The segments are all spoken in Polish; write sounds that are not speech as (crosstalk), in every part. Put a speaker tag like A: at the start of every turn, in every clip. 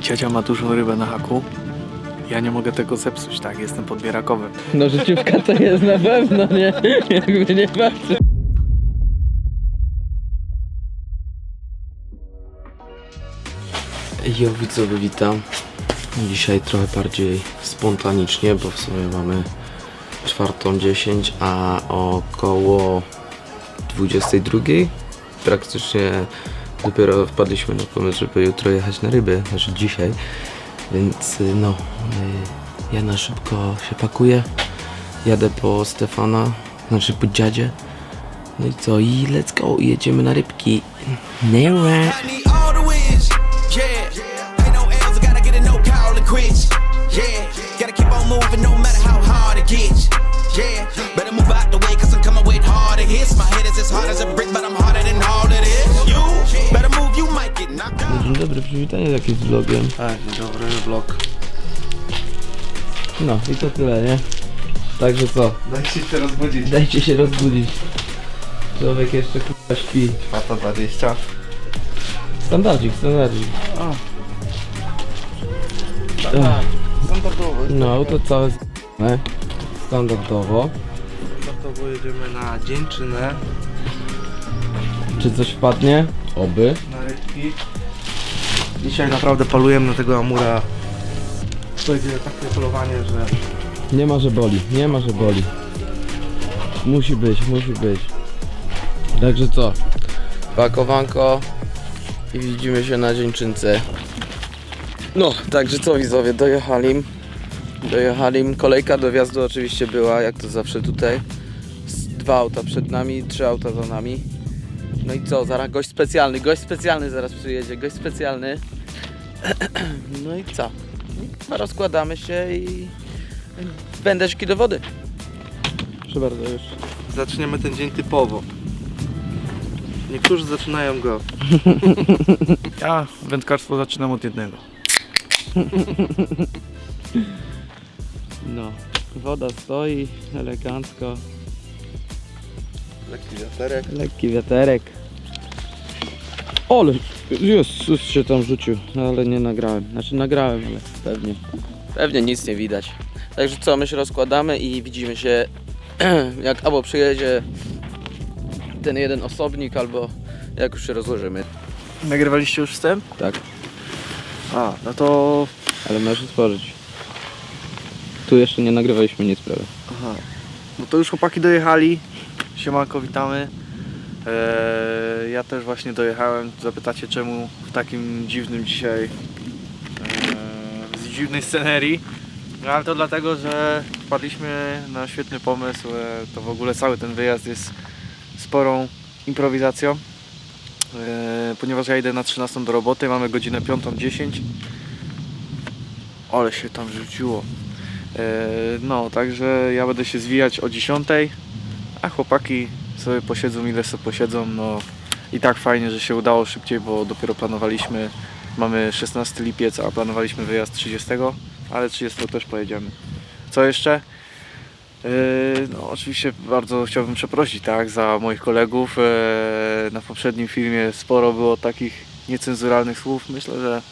A: Dziadzia ma dużą rybę na haku. Ja nie mogę tego zepsuć, tak? Jestem podbierakowym.
B: No życiówka to jest na pewno, nie? Jakby nie patrzeć.
C: Jo widzowie, witam. Dzisiaj trochę bardziej spontanicznie, bo w sumie mamy 4.10, a około 22 praktycznie dopiero wpadliśmy na pomysł, żeby jutro jechać na ryby, znaczy dzisiaj. Więc y, no, y, ja na szybko się pakuję, jadę po Stefana, znaczy po dziadzie. No i co, i let's go, jedziemy na rybki. Nara. Dobry, przywitanie jakimś vlogiem.
A: Tak, dobry, vlog.
C: No i to tyle, nie? Także co?
A: Daj się teraz budzić.
C: Dajcie się rozbudzić. Człowiek jeszcze chyba śpi.
A: 4.20.
C: Standardzik, standardzik.
A: Tak, standardowo.
C: No auto całe z... ne? Standardowo.
A: Standardowo jedziemy na dzięczynę,
C: Czy coś wpadnie? Oby.
A: na rybki. Dzisiaj naprawdę polujemy na tego amura. To będzie takie polowanie, że...
C: Nie ma, że boli. Nie ma, że boli. Musi być, musi być. Także co? Pakowanko i widzimy się na dzieńczynce. No, także co widzowie, dojechali. Dojechali. Kolejka do wjazdu oczywiście była, jak to zawsze tutaj. Dwa auta przed nami, trzy auta za nami. No i co, zaraz gość specjalny, gość specjalny zaraz przyjedzie, gość specjalny. (clears throat) No i co? Chyba rozkładamy się i wędeczki do wody. Proszę bardzo już.
A: Zaczniemy ten dzień typowo. Niektórzy zaczynają go. (laughs) Ja wędkarstwo zaczynam od jednego.
B: No, woda stoi elegancko,
A: Lekki wiaterek.
B: lekki wiaterek. Ole, Jezus się tam rzucił, no, ale nie nagrałem. Znaczy nagrałem, ale pewnie.
C: Pewnie nic nie widać. Także co, my się rozkładamy i widzimy się (clears throat) jak albo przyjedzie ten jeden osobnik, albo jak już się rozłożymy.
A: Nagrywaliście już wstęp?
B: Tak,
A: A, no to...
B: ale możesz otworzyć. Tu jeszcze nie nagrywaliśmy nic prawie.
A: Aha. No to już chłopaki dojechali. Siemanko, witamy. Eee, ja też właśnie dojechałem. Zapytacie czemu w takim dziwnym dzisiaj eee, z dziwnej scenerii. No ale to dlatego, że wpadliśmy na świetny pomysł. E, to w ogóle cały ten wyjazd jest sporą improwizacją. E, ponieważ ja idę na 13 do roboty, mamy godzinę 5.10. Ale się tam rzuciło. E, No, także ja będę się zwijać o 10, a chłopaki sobie posiedzą ile sobie posiedzą. No i tak fajnie, że się udało szybciej, bo dopiero planowaliśmy, mamy 16 lipiec, a planowaliśmy wyjazd 30, ale 30 też pojedziemy. Co jeszcze? E, No, oczywiście bardzo chciałbym przeprosić tak, za moich kolegów. E, Na poprzednim filmie sporo było takich niecenzuralnych słów. Myślę, że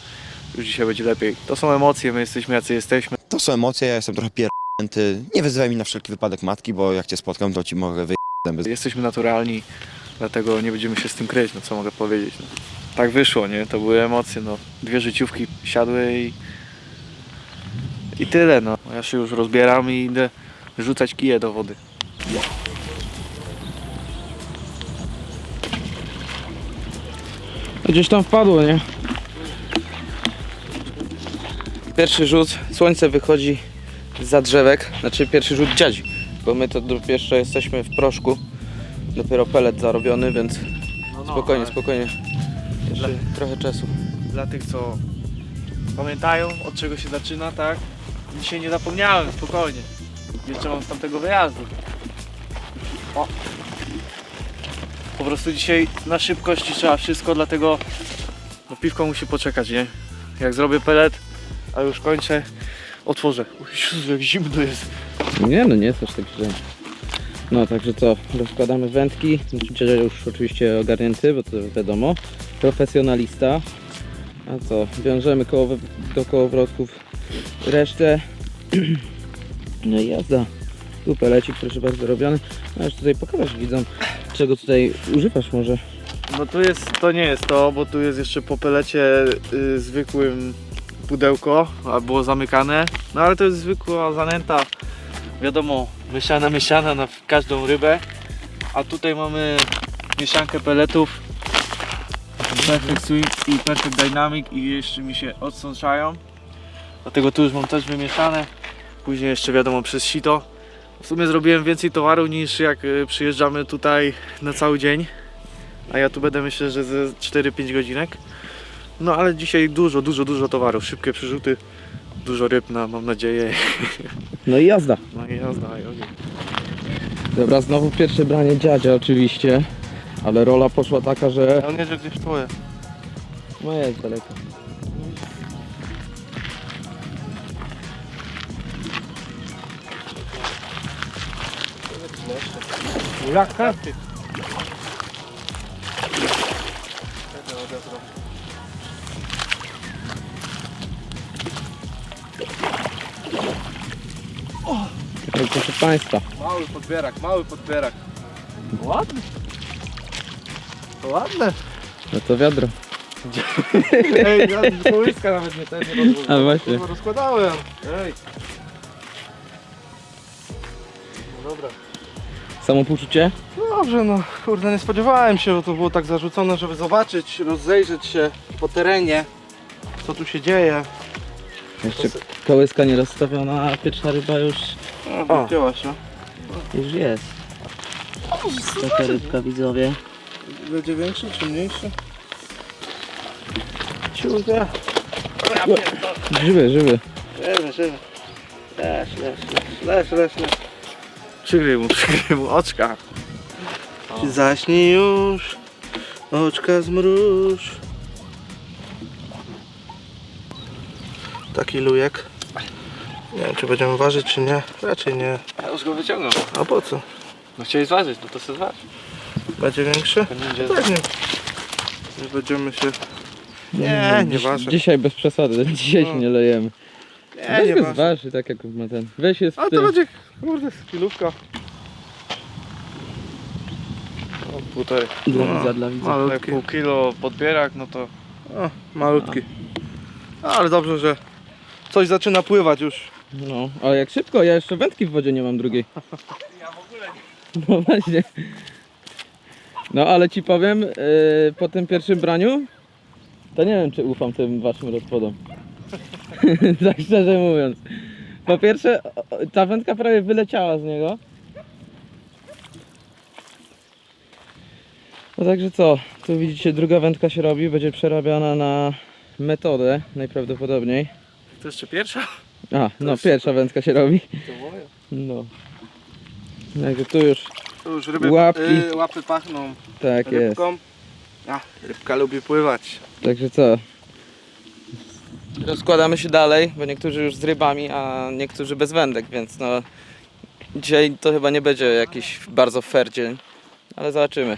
A: już dzisiaj będzie lepiej. To są emocje, my jesteśmy jacy jesteśmy.
D: To są emocje, ja jestem trochę pierdolnięty. Nie wyzywaj mi na wszelki wypadek matki, bo jak cię spotkam, to ci mogę wyjść.
A: Jesteśmy naturalni, dlatego nie będziemy się z tym kryć, no co mogę powiedzieć. No. Tak wyszło, nie? To były emocje, no. Dwie życiówki siadły i... I tyle, no. Ja się już rozbieram i idę rzucać kije do wody.
B: Gdzieś tam wpadło, nie?
C: Pierwszy rzut, słońce wychodzi za drzewek, znaczy pierwszy rzut dziadzi, bo my to jeszcze jesteśmy w proszku. Dopiero pelet zarobiony, więc
A: No,
C: spokojnie, spokojnie. Jeszcze trochę czasu.
A: Dla tych, co pamiętają, od czego się zaczyna, tak? Dzisiaj nie zapomniałem, spokojnie. Jeszcze mam z tamtego wyjazdu. O. Po prostu dzisiaj na szybkości trzeba wszystko, dlatego no piwko musi poczekać, nie? Jak zrobię pelet, a już kończę, otworzę. Uj, Jezu, jak zimno jest.
B: Nie no, nie jest aż tak źle. No, także co, rozkładamy wędki. Dziadzia już oczywiście ogarnięty, bo to wiadomo. Profesjonalista.
C: A co, wiążemy koło, do kołowrotków resztę. (clears throat) No i jazda. Tu pelecik proszę bardzo robiony. Możesz tutaj pokazać widzom, czego tutaj używasz może.
A: No tu jest, to nie jest to, bo tu jest jeszcze po pelecie y, zwykłym pudełko, a było zamykane. No ale to jest zwykła zanęta, wiadomo, mieszana, mieszana na każdą rybę. A tutaj mamy mieszankę peletów Perfect Swing i Perfect Dynamic i jeszcze mi się odsączają. Dlatego tu już mam też wymieszane. Później jeszcze wiadomo przez sito. W sumie zrobiłem więcej towaru niż jak y, przyjeżdżamy tutaj na cały dzień. A ja tu będę myślę, że ze 4-5 godzinek. No ale dzisiaj dużo, dużo, dużo towarów. Szybkie przerzuty, dużo ryb na, mam nadzieję.
C: No i jazda.
A: No i jazda, i ogień.
C: Dobra, znowu pierwsze branie dziadzia oczywiście. Ale rola poszła taka, że...
A: On jedzie gdzieś twoje.
C: No jest daleko.
A: Jaka?
C: Proszę Państwa.
A: Mały podbierak, mały podbierak. Ładny. Ładne.
C: No to wiadro.
A: Ej, ja kołyska nawet nie ten nie (laughs)
C: A właśnie.
A: rozkładałem. Ej. No dobra.
C: Samopoczucie?
B: Dobrze, no kurde, nie spodziewałem się, bo to było tak zarzucone, żeby zobaczyć, rozejrzeć się po terenie, co tu się dzieje.
C: Jeszcze kołyska nie rozstawiona, a pierwsza ryba już,
B: O, wzięła się.
C: już jest. Taka rybka widzowie.
B: Będzie większy czy mniejszy? Ciuga.
C: Żywy, żywy.
B: Żywy, żywy. Leż, leż, leż, leż, leż.
A: Przygryj mu, (laughs) mu oczka.
B: Ci zaśnij już, oczka zmruż. Taki lujek. Nie wiem, czy będziemy ważyć, czy nie. Raczej nie.
A: Ja już go wyciągnął.
B: A po co?
A: No chciałeś zważyć, no to sobie zważ.
B: Będzie większy?
A: Będzie...
B: Tak nie. Nie będziemy się... Nie, nie
C: Dziś,
B: ważne.
C: Dzisiaj bez przesady, (laughs) dzisiaj się
B: No.
C: nie lejemy.
B: Nie,
C: Weź
B: nie
C: go zważy, tak jak ma ten. Weź jest
B: A
C: w
B: to
C: tym.
B: będzie, kurde, kilówka.
A: No, półtorej.
C: Dla
B: No.
C: widza, dla widza.
B: Malutki.
A: pół kilo podbierak, no to
B: O, malutki. Ale dobrze, że coś zaczyna pływać już.
C: No, ale jak szybko, ja jeszcze wędki w wodzie nie mam drugiej. No właśnie. No ale ci powiem, yy, po tym pierwszym braniu, to nie wiem czy ufam tym waszym rozpodom. (laughs) tak szczerze mówiąc. Po pierwsze, ta wędka prawie wyleciała z niego. No także co, tu widzicie druga wędka się robi, będzie przerabiana na metodę najprawdopodobniej.
A: To jeszcze pierwsza?
C: A, no pierwsza wędka się robi.
A: To moja.
C: No. Także tu już
B: już ryby,
C: Łapki.
B: y, łapy pachną
C: tak jest.
B: rybką. A, rybka lubi pływać.
C: Także co? Rozkładamy się dalej, bo niektórzy już z rybami, a niektórzy bez wędek, więc no dzisiaj to chyba nie będzie jakiś bardzo fair dzień, ale zobaczymy.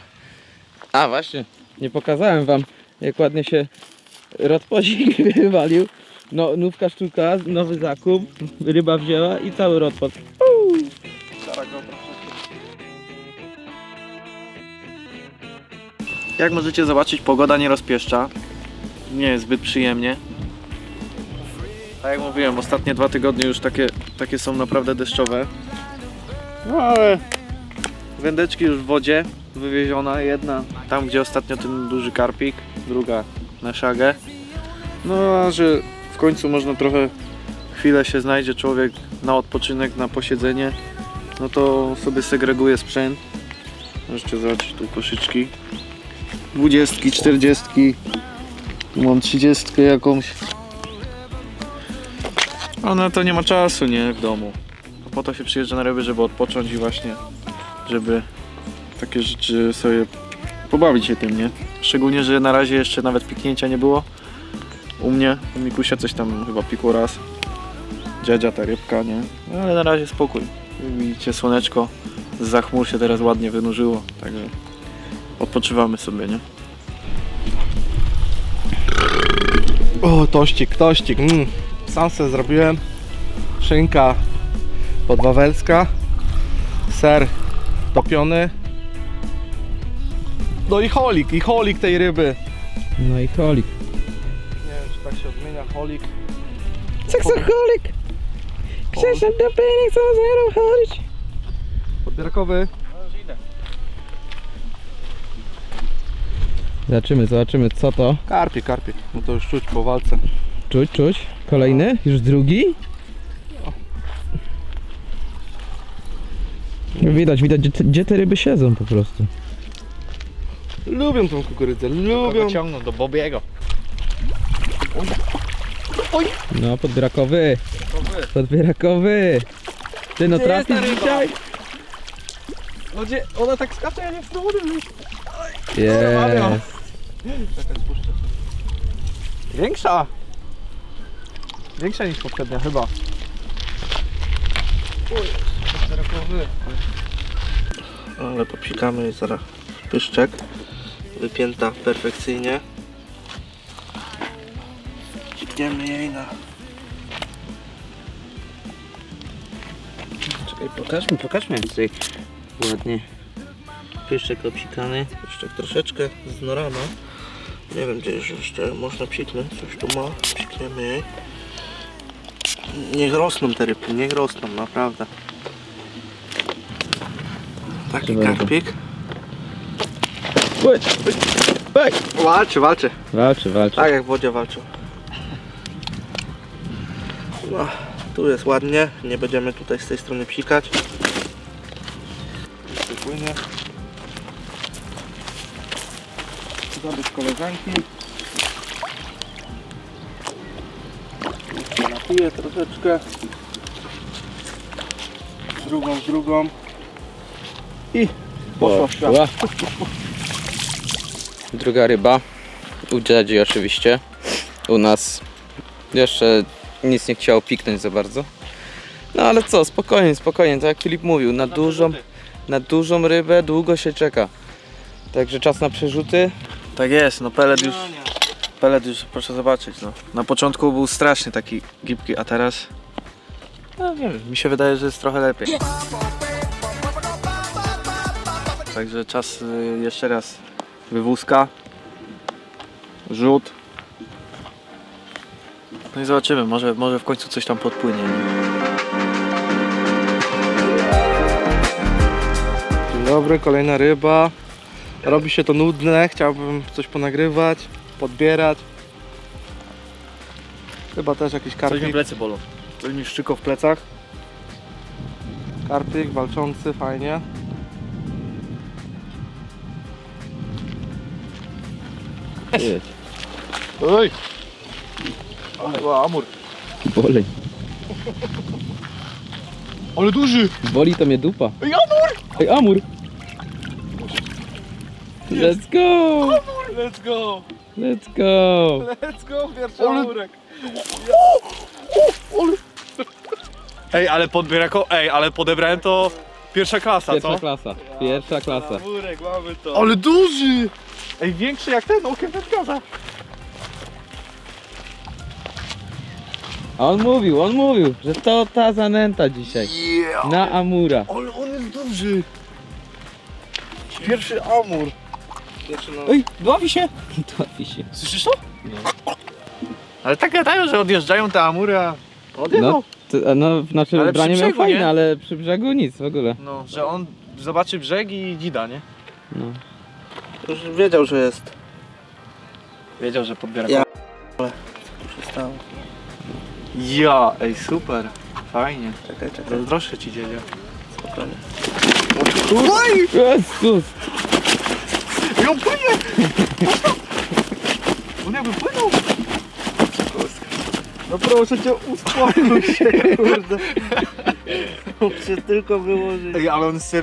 C: A właśnie, nie pokazałem wam jak ładnie się rodpozik (laughs) wywalił. No, nówka sztuka, nowy zakup, ryba wzięła i cały rodpad.
A: Jak możecie zobaczyć, pogoda nie rozpieszcza. Nie jest zbyt przyjemnie. Tak jak mówiłem, ostatnie dwa tygodnie już takie, takie są naprawdę deszczowe. No ale wędeczki już w wodzie, wywieziona. Jedna tam, gdzie ostatnio ten duży karpik, druga na szagę. No a że w końcu można trochę chwilę się znajdzie człowiek na odpoczynek, na posiedzenie, no to sobie segreguje sprzęt. Możecie zobaczyć tu koszyczki dwudziestki, czterdziestki. Mam trzydziestkę jakąś. A no to nie ma czasu, nie? W domu. Po to się przyjeżdża na ryby, żeby odpocząć i właśnie, żeby takie rzeczy sobie pobawić się tym, nie? Szczególnie, że na razie jeszcze nawet piknięcia nie było. U mnie, u Mikusia coś tam chyba pikło raz. Dziadzia ta rybka, nie? No, ale na razie spokój. Widzicie, słoneczko z chmur się teraz ładnie wynurzyło, także odpoczywamy sobie, nie?
B: O, tościk, tościk. Mm. Sam sobie zrobiłem. Szynka podwawelska. Ser topiony. No i holik, i holik tej ryby.
E: No i holik.
B: Tak się odmienia holik.
E: Seksoholik! Krzysztof Dopinik, co zero chodzić?
B: Podbierkowy.
E: Zobaczymy, zobaczymy co to.
B: Karpik, karpik. No to już czuć po walce.
E: Czuć, czuć. Kolejny? Już drugi? Widać, widać gdzie te, gdzie te ryby siedzą po prostu.
B: Lubią tą kukurydzę, lubią.
A: ciągną do Bobiego.
E: No, podbierakowy. Podbierakowy. Ty no trafisz dzisiaj?
B: No gdzie? Ona tak skacze, ja nie chcę
E: Jest.
B: Czekaj, spuszczę. Większa! Większa niż poprzednia chyba. Ale popsikamy jest zaraz pyszczek. Wypięta perfekcyjnie. Cikniemy jej na...
C: Czekaj, pokażmy, pokażmy jak tutaj ładnie. Pyszczek obsikany.
B: Pyszczek troszeczkę z norana. Nie wiem gdzie jeszcze można psiknąć. Coś tu ma. Psikniemy jej. Niech rosną te rybki, niech rosną, naprawdę. Taki
E: to.
B: karpik.
E: Oj, oj.
B: Walczy, walczy.
E: Walczy, walczy.
B: Tak jak w wodzie walczył. No, tu jest ładnie. Nie będziemy tutaj z tej strony psikać. Płynie. Zabyć koleżanki. Napiję troszeczkę. Drugą, drugą. I poszło w świat.
C: Druga ryba. U dziadzi oczywiście. U nas jeszcze nic nie chciało piknąć za bardzo. No ale co, spokojnie, spokojnie, tak jak Filip mówił, na dużą, na dużą rybę długo się czeka. Także czas na przerzuty.
A: Tak jest, no pelet już, pelet już proszę zobaczyć, no. Na początku był strasznie taki gibki, a teraz... No nie wiem, mi się wydaje, że jest trochę lepiej. Także czas y, jeszcze raz wywózka, rzut. No i zobaczymy, może, może w końcu coś tam podpłynie. Nie?
B: Dzień dobry, kolejna ryba. Robi się to nudne, chciałbym coś ponagrywać, podbierać. Chyba też jakiś
A: Coś mi
B: karpik.
A: plecy bolą. Coś mi szczyko w plecach.
B: Karpik walczący, fajnie.
E: Jedź.
B: Oj! Ale amur.
E: Bolej.
B: Ale duży!
E: Boli to mnie dupa.
B: Ej, amur!
E: Ej, amur! Let's go!
B: Let's go!
E: Let's go!
B: Let's go, pierwszy amurek.
A: Ej, ale podbierako... Ej, ale podebrałem to pierwsza klasa,
E: Pierwsza klasa. Pierwsza klasa.
B: Amurek, mamy to. Ale duży!
A: Ej, większy jak ten okiem wędkarza.
E: A on mówił, on mówił, że to ta zanęta dzisiaj. Na Amura.
B: Ale on jest duży! Pierwszy amur. Pierwszy no...
E: Ej, dławi się! (laughs) Dławi się.
A: Słyszysz to? Ale tak gadają, że odjeżdżają te amury, a...
E: No, to, no znaczy
A: Ale przy
E: branie miał fajne,
A: nie?
E: ale przy brzegu nic w ogóle.
A: No, że on zobaczy brzeg i dzida, nie?
E: No.
B: Już wiedział, że jest.
A: Wiedział, że podbiera.
B: Ja- Co się stało?
A: Ja, ej, super. Fajnie.
B: Czekaj, czekaj.
A: Zazdroszczę ci dziedzia.
B: Spokojnie.
E: Jezus!
A: Ją płynie! On jakby płynął.
B: No proszę cię, uspokój się, kurde. Muszę tylko wyłożyć.
A: Ej, ale on jest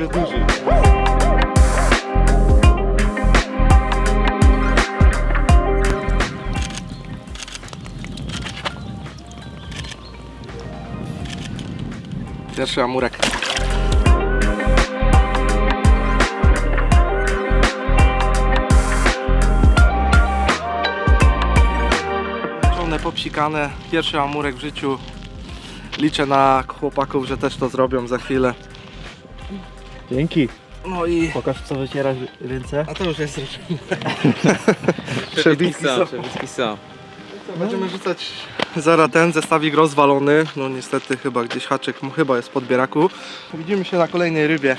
B: Pierwszy amurek. popłukane, popsikane. Pierwszy amurek w życiu. Liczę na chłopaków, że też to zrobią za chwilę.
A: Dzięki.
B: No i...
A: Pokaż co wycierasz ręce.
B: A to już jest (laughs)
C: Przebitki
B: Przebitki
C: są,
B: są.
C: przebitki są.
B: Będziemy rzucać zaraz ten zestawik rozwalony. No niestety chyba gdzieś haczyk chyba jest w podbieraku. Widzimy się na kolejnej rybie.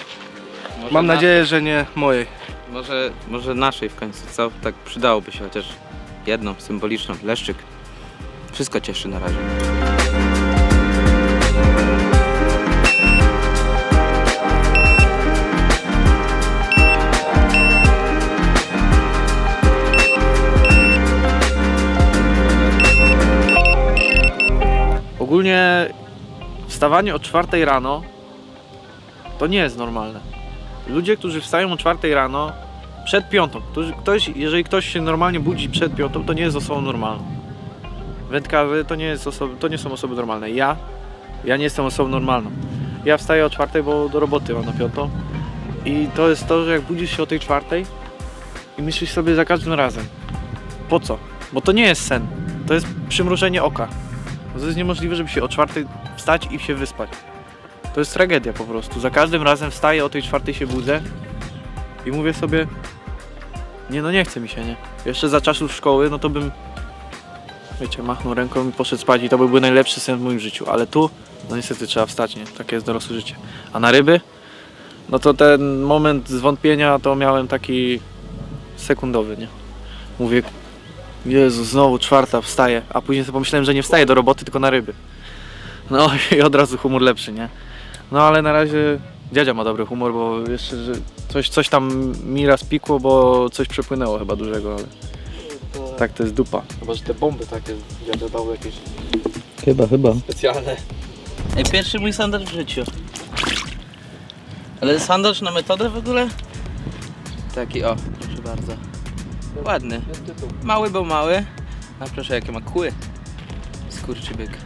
C: Może
B: Mam
C: na-
B: nadzieję, że nie mojej.
C: Może, może naszej w końcu, co? Tak przydałoby się chociaż jedną symboliczną. Leszczyk. Wszystko cieszy na razie.
A: Wstawanie o 4 rano to nie jest normalne. Ludzie, którzy wstają o 4 rano przed piątą, ktoś, jeżeli ktoś się normalnie budzi przed piątą, to nie jest osobą normalną. Wędkarze to nie, jest osoby, to nie są osoby normalne. Ja, ja nie jestem osobą normalną. Ja wstaję o 4, bo do roboty mam na piątą. I to jest to, że jak budzisz się o tej 4 i myślisz sobie za każdym razem, po co? Bo to nie jest sen. To jest przymrużenie oka. To jest niemożliwe, żeby się o czwartej wstać i się wyspać. To jest tragedia po prostu. Za każdym razem wstaję, o tej czwartej się budzę i mówię sobie nie no nie chce mi się, nie. Jeszcze za czasów szkoły, no to bym wiecie, machnął ręką i poszedł spać i to byłby najlepszy sen w moim życiu, ale tu no niestety trzeba wstać, nie. Takie jest dorosłe życie. A na ryby? No to ten moment zwątpienia to miałem taki sekundowy, nie. Mówię, Jezu, znowu czwarta wstaję, a później sobie pomyślałem, że nie wstaję do roboty, tylko na ryby. No (laughs) i od razu humor lepszy, nie? No ale na razie dziadzia ma dobry humor, bo jeszcze że coś, coś tam mi raz pikło, bo coś przepłynęło chyba dużego, ale tak to jest dupa. Chyba, że te bomby takie dziadzia dał jakieś
E: Chyba, chyba.
A: specjalne.
C: Ej, pierwszy mój sandacz w życiu. Ale sandacz na metodę w ogóle? Taki o, proszę bardzo. Ładny. Mały, bo mały. A proszę, jakie ma kły. Skurczybyk.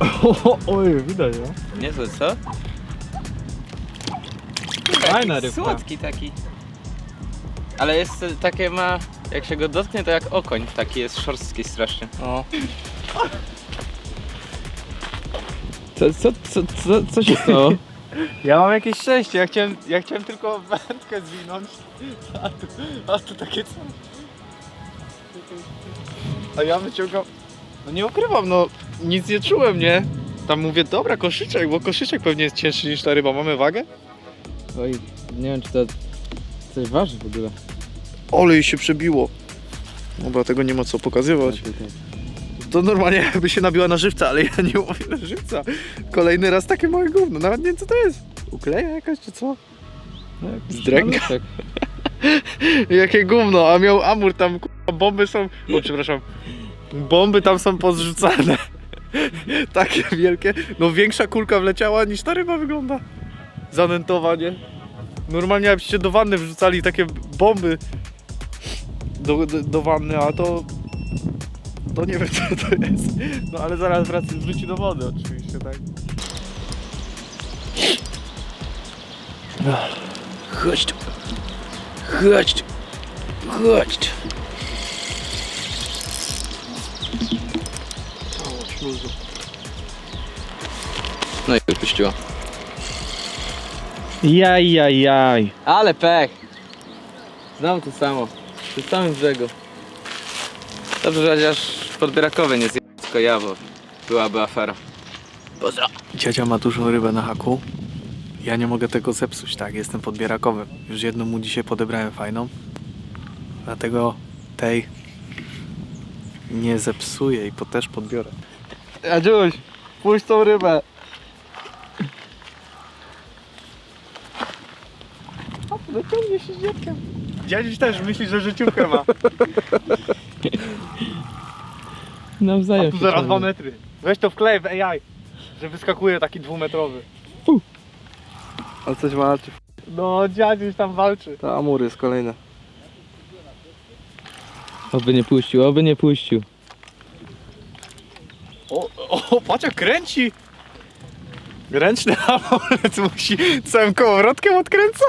C: (laughs)
A: Oj, widać, no.
C: Niezłe, co?
A: Fajna rybka.
C: Słodki taki. Ale jest e, takie ma, jak się go dotknie, to jak okoń. Taki jest szorstki strasznie.
B: No.
E: Co, co, co, co, co się stało? (laughs)
A: Ja mam jakieś szczęście, ja chciałem, ja chciałem tylko wędkę zwinąć, a tu, a tu takie co? A ja wyciągam, no nie ukrywam, no nic nie czułem, nie? Tam mówię, dobra, koszyczek, bo koszyczek pewnie jest cięższy niż ta ryba, mamy wagę?
E: Oj, nie wiem czy to coś waży w ogóle.
A: Olej się przebiło. Dobra, tego nie ma co pokazywać. To normalnie (laughs) jakby się nabiła na żywca, ale ja nie łowię na żywca. Kolejny raz takie małe gówno, nawet nie wiem co to jest. Ukleja jakaś czy co? Zdręga.
E: Tak. (laughs)
A: Jakie gówno, a miał amur tam, k***a, bomby są, o przepraszam, bomby tam są pozrzucane. (laughs) Takie wielkie, no większa kulka wleciała niż ta ryba wygląda. Zanętowanie. Normalnie jakbyście do wanny wrzucali takie bomby do, do, do wanny, a to, to nie wiem (laughs) co to jest. No ale zaraz wracam, wróci do wody oczywiście, tak.
C: Chodź tu. Chodź tu. Chodź tu. No i wypuściła.
E: Jaj, jaj, jaj.
C: Ale pech. Znam to samo. Przy samym brzegu. Dobrze, że chociaż podbierakowy nie zjadł, tylko ja, bo byłaby afera. Pozdro.
A: Dziadzia ma dużą rybę na haku. Ja nie mogę tego zepsuć, tak? Jestem podbierakowym. Już jedną mu dzisiaj podebrałem fajną. Dlatego tej nie zepsuję i po też podbiorę.
B: Jadziuś, puść tą rybę.
A: Ciągnie się z dziadkiem. Dziadziuś też myśli, że życiówkę ma. (laughs)
E: Nawzajem
A: Tu
E: się
A: zaraz dwa metry. Weź to wklej w AI, że wyskakuje taki dwumetrowy.
B: Ale coś walczy.
A: No, dziadziuś tam walczy.
B: Ta amur jest kolejna.
E: Oby nie puścił, oby nie puścił.
A: O, o, patrz jak kręci. Ręczny hamulec musi całym kołowrotkiem odkręca.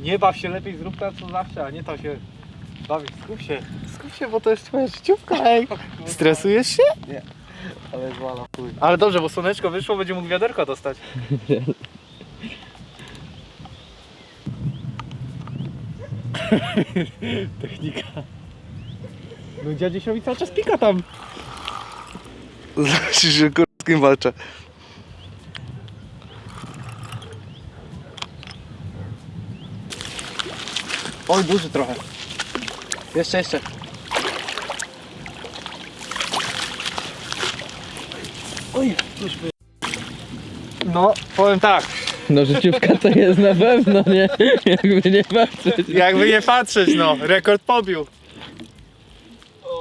A: Nie baw się, lepiej zrób to co zawsze, a nie to się Dawid, skup się. Się, bo to jest twoja życiówka, ej. Stresujesz się?
B: Ale zwala. chuj.
A: Ale dobrze, bo słoneczko wyszło, będzie mógł wiaderko dostać. (laughs) Technika. No dziadziesiowi cały czas pika tam.
B: Zobaczysz, że kur... z kim walczę.
A: Oj, duży trochę. Jeszcze, jeszcze. Oj, by... No, powiem tak,
E: No życiówka to jest na pewno, nie? Jakby nie patrzeć.
A: jakby nie patrzeć, no, rekord pobił.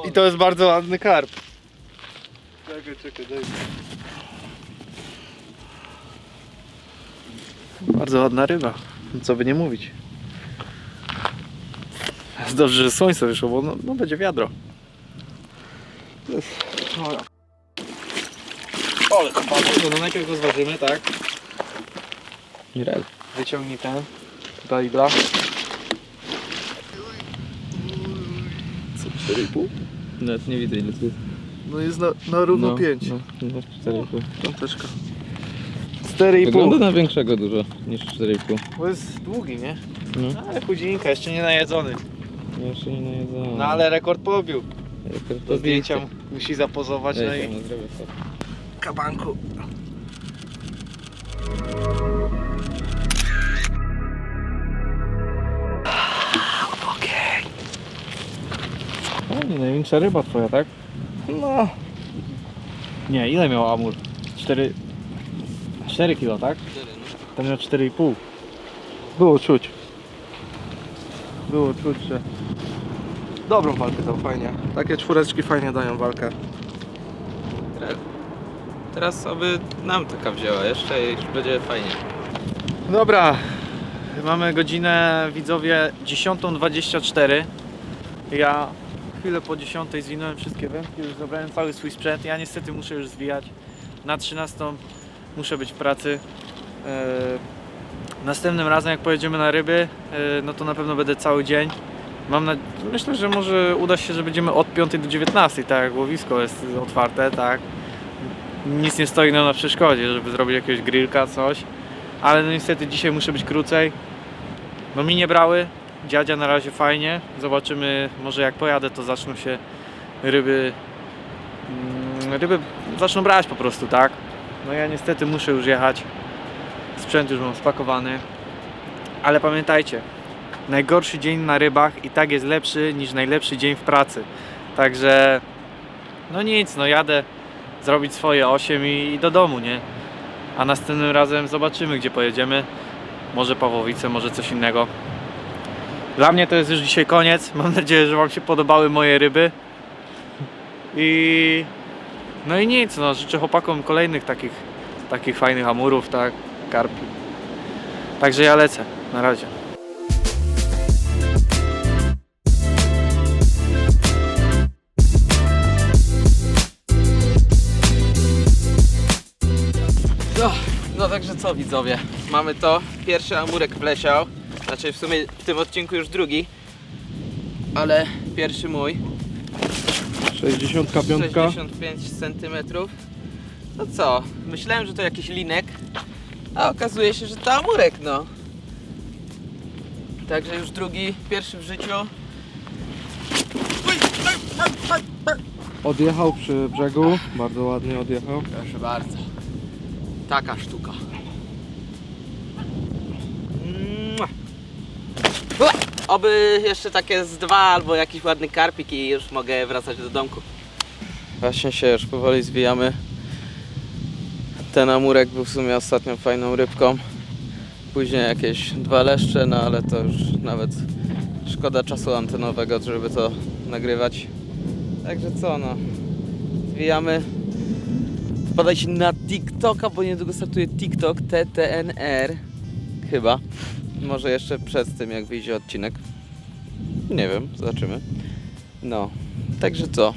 A: I to jest bardzo ładny karp.
B: Czekaj, czekaj, daj.
A: Bardzo ładna ryba, co by nie mówić. Jest dobrze, że słońce wyszło, bo no, no będzie wiadro. Ale kopanego, no najpierw go zważymy, tak?
E: Mirel.
A: Wyciągnij ten, tutaj dla. Co, 4,5?
E: Nawet nie widzę ile to jest.
B: No jest na, na równo
E: No,
B: 5.
E: No, no 4,5.
B: Piąteczka.
A: 4,5.
E: Wygląda na większego dużo niż 4,5.
A: Bo jest długi, nie?
E: No.
A: Ale chudzinka, jeszcze nie najedzony.
E: Jeszcze nie najedzony.
A: No ale rekord pobił.
E: Rekord
A: Do zdjęcia musi zapozować, no
E: Ej,
A: i...
E: no, zrobię to.
B: Kabanku.
A: Fajnie, największa ryba twoja, tak?
B: No,
A: Nie, ile miał amur? 4... 4 kilo, tak? Ten miał 4,5.
B: było czuć. Było czuć, że... Dobrą walkę dał, fajnie. Takie czwóreczki fajnie dają walkę.
C: Teraz oby nam taka wzięła jeszcze i będzie fajnie.
A: Dobra, mamy godzinę widzowie 10.24. Ja chwilę po 10 zwinąłem wszystkie wędki, już zabrałem cały swój sprzęt. Ja niestety muszę już zwijać. Na 13 muszę być w pracy. E, Następnym razem jak pojedziemy na ryby, e, no to na pewno będę cały dzień. Mam na... Myślę, że może uda się, że będziemy od 5 do 19, tak jak łowisko jest otwarte, tak. Nic nie stoi na przeszkodzie, żeby zrobić jakiegoś grillka, coś. Ale no niestety dzisiaj muszę być krócej. No mi nie brały, dziadzia na razie fajnie, zobaczymy, może jak pojadę to zaczną się ryby, mm, ryby zaczną brać po prostu, tak? No ja niestety muszę już jechać, sprzęt już mam spakowany, ale pamiętajcie, najgorszy dzień na rybach i tak jest lepszy niż najlepszy dzień w pracy, także no nic, no jadę zrobić swoje 8 i, i do domu, nie? A następnym razem zobaczymy, gdzie pojedziemy. Może Pawłowice, może coś innego. Dla mnie to jest już dzisiaj koniec. (laughs) Mam nadzieję, że Wam się podobały moje ryby. I no i nic, no życzę chłopakom kolejnych takich, takich fajnych amurów, tak, karpi. Także ja lecę. Na razie.
C: Także co widzowie, mamy to. Pierwszy amurek wleciał. Znaczy w sumie w tym odcinku już drugi. Ale pierwszy mój.
B: 65.
C: 65 cm. No co, myślałem, że to jakiś linek, a okazuje się, że to amurek, no. Także już drugi, pierwszy w życiu.
B: Odjechał przy brzegu, bardzo ładnie odjechał.
C: Proszę bardzo. Taka sztuka. Oby jeszcze takie z dwa albo jakiś ładny karpik i już mogę wracać do domku. Właśnie się już powoli zwijamy. Ten amurek był w sumie ostatnią fajną rybką. Później jakieś dwa leszcze, no ale to już nawet szkoda czasu antenowego, żeby to nagrywać. Także co no. Zwijamy. Wpadajcie na TikToka, bo niedługo startuje TikTok TTNR. Chyba. Może jeszcze przed tym, jak wyjdzie odcinek. Nie wiem, zobaczymy. No, także co?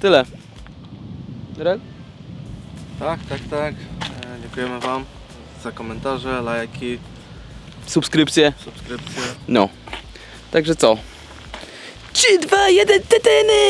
C: Tyle. Rel?
B: Tak, tak, tak. E, dziękujemy Wam za komentarze, lajki,
C: Subskrypcje.
B: subskrypcje.
C: No. Także co? 3, 2, 1, teteny!